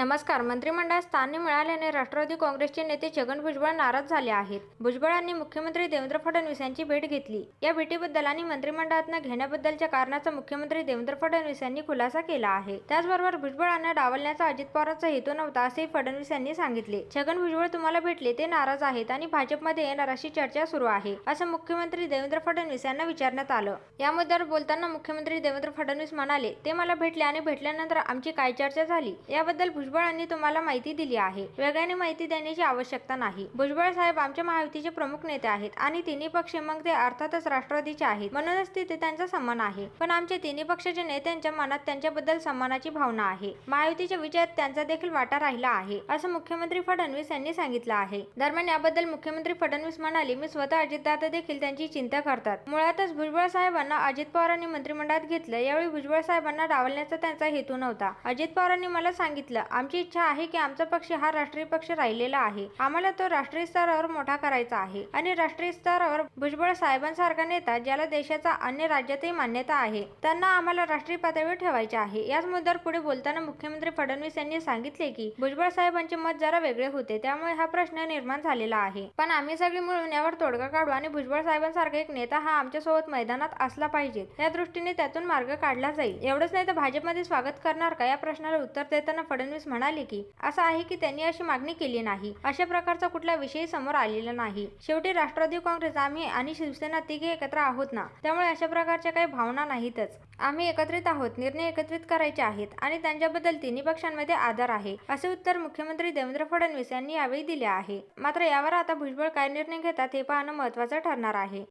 नमस्कार. मंत्रिमंडळात स्थान मिळाल्याने राष्ट्रवादी काँग्रेसचे नेते छगन भुजबळ नाराज झाले आहेत. भुजबळांनी मुख्यमंत्री देवेंद्र फडणवीस यांची भेट घेतली. या भेटीबद्दल आणि मंत्रिमंडळातनं घेण्याबद्दलच्या कारणाचा मुख्यमंत्री देवेंद्र फडणवीस यांनी खुलासा केला आहे. त्याचबरोबर भुजबळांना डावलण्याचा अजित पवारांचा हेतू नव्हता असेही फडणवीस यांनी सांगितले. छगन भुजबळ तुम्हाला भेटले ते नाराज आहेत आणि भाजपमध्ये येणार अशी चर्चा सुरू आहे असं मुख्यमंत्री देवेंद्र फडणवीस यांना विचारण्यात आलं. या मुद्द्यावर बोलताना मुख्यमंत्री देवेंद्र फडणवीस म्हणाले ते मला भेटले आणि भेटल्यानंतर आमची काय चर्चा झाली? याबद्दल भुजबळांनी तुम्हाला माहिती दिली आहे. वेगळ्याने माहिती देण्याची आवश्यकता नाही. भुजबळ साहेब आमच्या महायुतीचे प्रमुख नेते आहेत आणि तिन्ही पक्ष मग ते अर्थातच राष्ट्रवादीचे आहेत. म्हणूनच तिथे त्यांचा सन्मान आहे. पण आमच्या तिन्ही पक्षाच्या नेत्यांच्या मनात त्यांच्याबद्दल सन्मानाची भावना आहे. महायुतीच्या विजयात त्यांचा देखील वाटा राहिला आहे असं मुख्यमंत्री फडणवीस यांनी सांगितलं आहे. दरम्यान याबद्दल मुख्यमंत्री फडणवीस म्हणाले मी स्वतः अजितदादा देखील त्यांची चिंता करतात. मुळातच भुजबळ साहेबांना अजित पवारांनी मंत्रिमंडळात घेतलं. यावेळी भुजबळ साहेबांना डावलण्याचा त्यांचा हेतू नव्हता. अजित पवारांनी मला सांगितलं आमची इच्छा आहे की आमचा पक्ष हा राष्ट्रीय पक्ष राहिलेला आहे. आम्हाला तो राष्ट्रीय स्तरावर मोठा करायचा आहे आणि राष्ट्रीय स्तरावर भुजबळ साहेबांसारखा नेता ज्याला देशाचा अन्य राज्यातही मान्यता आहे त्यांना आम्हाला राष्ट्रीय पातळीवर ठेवायचे आहे. याच मुद्द्यावर पुढे बोलताना मुख्यमंत्री फडणवीस यांनी सांगितले की भुजबळ साहेबांचे मत जरा वेगळे होते त्यामुळे हा प्रश्न निर्माण झालेला आहे. पण आम्ही सगळे मिळून यावर तोडगा काढू आणि भुजबळ साहेबांसारखा एक नेता हा आमच्यासोबत मैदानात असला पाहिजे. या दृष्टीने त्यातून मार्ग काढला जाईल. एवढंच नाही तर भाजपमध्ये स्वागत करणार का? या प्रश्नाला उत्तर देताना फडणवीस म्हणाले की असं आहे की त्यांनी अशी मागणी केली नाही. अशा प्रकारचा कुठला विषय समोर आलेला नाही. शेवटी राष्ट्रवादी काँग्रेस आम्ही आणि शिवसेना तिघे एकत्र आहोत ना? त्यामुळे अशा प्रकारच्या काही भावना नाहीतच. आम्ही एकत्रित आहोत निर्णय एकत्रित करायचे आहेत आणि त्यांच्याबद्दल तिन्ही पक्षांमध्ये आदर आहे. असे उत्तर मुख्यमंत्री देवेंद्र फडणवीस यांनी यावेळी दिले आहे. मात्र यावर आता भुजबळ काय निर्णय घेतात हे पाहणं महत्वाचं ठरणार आहे.